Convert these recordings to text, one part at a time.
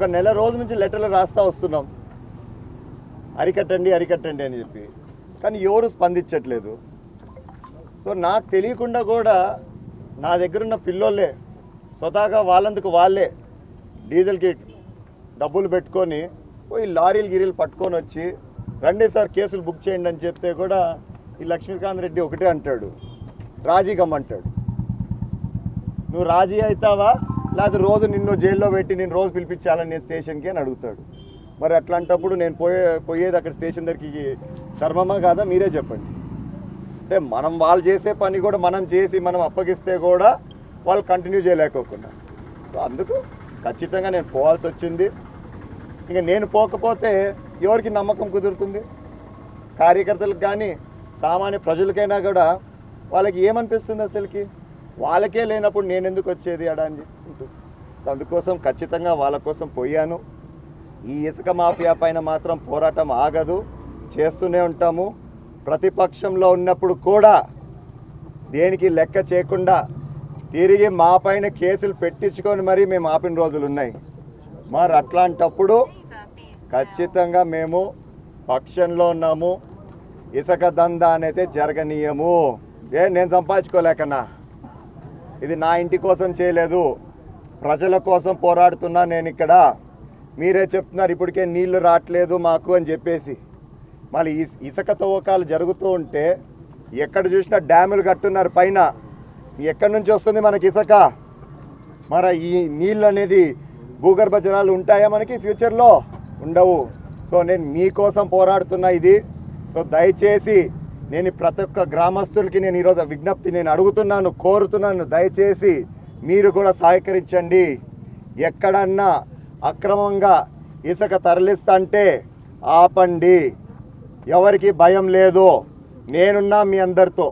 ఒక నెల రోజు నుంచి లెటర్లు రాస్తా వస్తున్నాం. అరికట్టండి అరికట్టండి అని చెప్పి. కానీ ఎవరు స్పందించట్లేదు. సో నాకు తెలియకుండా కూడా నా దగ్గర ఉన్న పిల్లోళ్ళే స్వతహాగా వాళ్ళందుకు వాళ్ళే డీజిల్కి డబ్బులు పెట్టుకొని పోయి లారీలు గిరీలు పట్టుకొని వచ్చి రండి సార్ కేసులు బుక్ చేయండి అని చెప్తే కూడా ఈ లక్ష్మీకాంత్ రెడ్డి ఒకటే అంటాడు. రాజీ గమ్మంటాడు నువ్వు రాజీ అవుతావా? లేకపోతే రోజు నిన్ను జైల్లో పెట్టి నేను రోజు పిలిపించాలని నేను స్టేషన్కి అని అడుగుతాడు. మరి అట్లాంటప్పుడు నేను పోయే పోయేది అక్కడ స్టేషన్ దగ్గరికి ధర్మమా కాదా? మీరే చెప్పండి. అంటే మనం వాళ్ళు చేసే పని కూడా మనం చేసి మనం అప్పగిస్తే కూడా వాళ్ళు కంటిన్యూ చేయలేకోకుండా సో అందుకు ఖచ్చితంగా నేను పోవాల్సి వచ్చింది. ఇంకా నేను పోకపోతే ఎవరికి నమ్మకం కుదురుతుంది? కార్యకర్తలకు కానీ సామాన్య ప్రజలకైనా కూడా వాళ్ళకి ఏమనిపిస్తుంది అసలుకి? వాళ్ళకే లేనప్పుడు నేను ఎందుకు వచ్చేది అడా అని చెప్పుకుంటూ. అందుకోసం ఖచ్చితంగా వాళ్ళ కోసం పోయాను. ఈ ఇసుక మాఫియా పైన మాత్రం పోరాటం ఆగదు. చేస్తూనే ఉంటాము. ప్రతిపక్షంలో ఉన్నప్పుడు కూడా దేనికి లెక్క చేయకుండా తిరిగి మా పైన కేసులు పెట్టించుకొని మరీ మేము ఆపిన రోజులు ఉన్నాయి. మరి అట్లాంటప్పుడు ఖచ్చితంగా మేము పక్షంలో ఉన్నాము. ఇసుక దందా అనేది జరగనీయము. ఏ నేను సంపాదించుకోలేకన్నా ఇది నా ఇంటి కోసం చేయలేదు. ప్రజల కోసం పోరాడుతున్నా నేను ఇక్కడ. మీరే చెప్తున్నారు ఇప్పటికే నీళ్ళు రావట్లేదు మాకు అని చెప్పేసి. మళ్ళీ ఇసుక తవ్వకాలు జరుగుతూ ఉంటే ఎక్కడ చూసినా డ్యాములు కట్టున్నారు పైన. ఎక్కడి నుంచి వస్తుంది మనకి ఇసుక? మరి ఈ నీళ్ళు అనేది భూగర్భ జలాలు ఉంటాయా మనకి? ఫ్యూచర్లో ఉండవు. సో నేను మీకోసం పోరాడుతున్నా ఇది. సో దయచేసి నేను ప్రతి ఒక్క గ్రామస్తులకి నేను ఈరోజు విజ్ఞప్తి నేను అడుగుతున్నాను కోరుతున్నాను. దయచేసి మీరు కూడా సహకరించండి. ఎక్కడన్నా అక్రమంగా ఇసుక తరలిస్తంటే ఆపండి. ఎవరికి భయం లేదు నేనున్నా మీ అందరితో.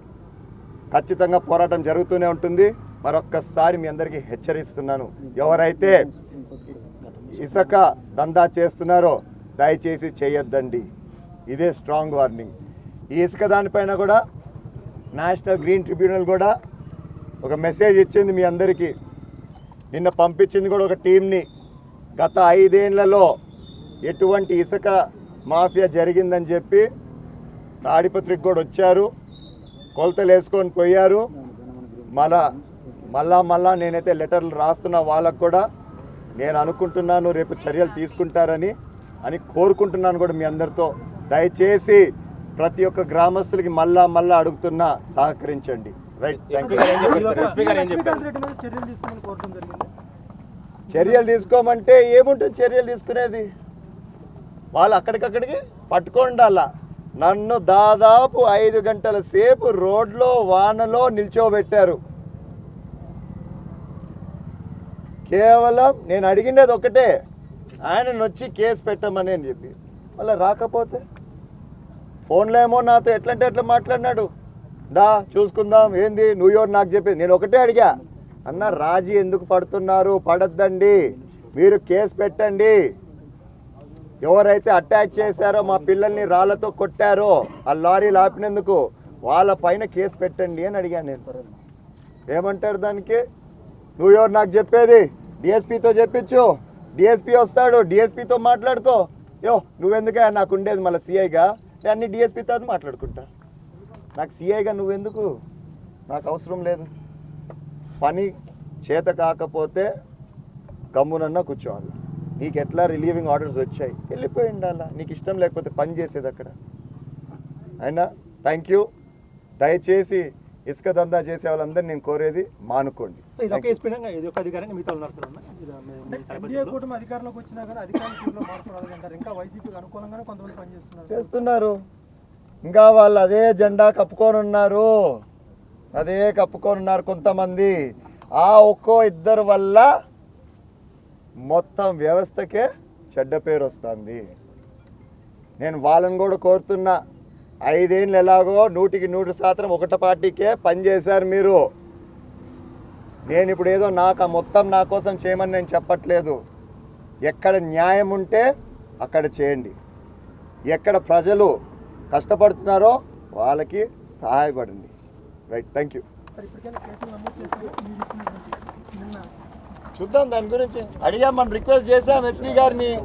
ఖచ్చితంగా పోరాటం జరుగుతూనే ఉంటుంది. మరొక్కసారి మీ అందరికీ హెచ్చరిస్తున్నాను. ఎవరైతే ఇసుక దందా చేస్తున్నారో దయచేసి చేయొద్దండి. ఇదే స్ట్రాంగ్ వార్నింగ్ ఈ ఇసుక దానిపైన కూడా నేషనల్ గ్రీన్ ట్రిబ్యునల్ కూడా ఒక మెసేజ్ ఇచ్చింది మీ అందరికీ. నిన్న పంపించింది కూడా ఒక టీంని గత ఐదేళ్ళలో ఎటువంటి ఇసుక మాఫియా జరిగిందని చెప్పి తాడిపత్రికి కూడా వచ్చారు. కొలతలు వేసుకొని పోయారు. మళ్ళా మళ్ళా మళ్ళా నేనైతే లెటర్లు రాస్తున్న వాళ్ళకు కూడా నేను అనుకుంటున్నాను రేపు చర్యలు తీసుకుంటారని అని కోరుకుంటున్నాను కూడా మీ అందరితో. దయచేసి ప్రతి ఒక్క గ్రామస్తులకి మళ్ళా మళ్ళా అడుగుతున్నా సహకరించండి. రైట్ థ్యాంక్ చర్యలు తీసుకోమంటే ఏముంటుంది చర్యలు తీసుకునేది? వాళ్ళు అక్కడికక్కడికి పట్టుకోండాల? నన్ను దాదాపు ఐదు గంటల సేపు రోడ్లో వానలో నిల్చోబెట్టారు. కేవలం నేను అడిగినది ఒకటే. ఆయనను వచ్చి కేసు పెట్టమని అని చెప్పి. మళ్ళీ రాకపోతే? ఫోన్లో ఏమో నాతో ఎట్లంటే ఎట్లా మాట్లాడినాడు. దా చూసుకుందాం ఏంది నువ్వు ఇయర్ నాకు చెప్పేది నేను ఒకటే అడిగా అన్న రాజీ ఎందుకు పడుతున్నారు? పడద్దండి. మీరు కేసు పెట్టండి. ఎవరైతే అటాక్ చేశారో మా పిల్లల్ని రాళ్ళతో కొట్టారో ఆ లారీలు ఆపినందుకు వాళ్ళ పైన కేసు పెట్టండి అని అడిగాను నేను. ఏమంటాడు దానికి? నువ్వు ఎవరు నాకు చెప్పేది. డిఎస్పీతో చెప్పించు. డిఎస్పీ వస్తాడు. డిఎస్పీతో మాట్లాడుకో. యో నువ్వెందుకే నాకు ఉండేది మళ్ళీ సిఐగా. నేను అన్ని డిఎస్పీతో మాట్లాడుకుంటా. నాకు సిఐగా నువ్వెందుకు? నాకు అవసరం లేదు. పని చేత కాకపోతే గమ్మునన్నా కూర్చోవాలి. నీకు ఎట్లా రిలీవింగ్ ఆర్డర్స్ వచ్చాయి? వెళ్ళిపోయి ఉండాలా? నీకు ఇష్టం లేకపోతే పని చేసేది అక్కడ. అయినా థ్యాంక్ యూ దయచేసి ఇసుక దందా చేసే వాళ్ళందరినీ నేను కోరేది మానుకోండి. అధికారంలోకి వచ్చినా కానీ అధికారుల తీరులో మార్పు రాలేదంటారు ఇంకా వైసీపీకి అనుకూలంగానే కొంతమంది పనిచేస్తున్నారు. చేస్తున్నారు. ఇంకా వాళ్ళు అదే జెండా కప్పుకొని ఉన్నారు అదే కప్పుకొని ఉన్నారు కొంతమంది. ఆ ఒక్కో ఇద్దరు వల్ల మొత్తం వ్యవస్థకే చెడ్డ పేరు వస్తుంది. నేను వాళ్ళని కూడా కోరుతున్నా. ఐదేళ్ళు ఎలాగో నూటికి నూరు శాతం ఒకట పార్టీకే పనిచేశారు మీరు. నేను ఇప్పుడు ఏదో నాకు ఆ మొత్తం నా కోసం చేయమని నేను చెప్పట్లేదు. ఎక్కడ న్యాయం ఉంటే అక్కడ చేయండి. ఎక్కడ ప్రజలు కష్టపడుతున్నారో వాళ్ళకి సహాయపడండి. Right thank you. చూద్దాం దాని గురించి. అడిగాం మనం రిక్వెస్ట్ చేసాం ఎస్పీ గారిని.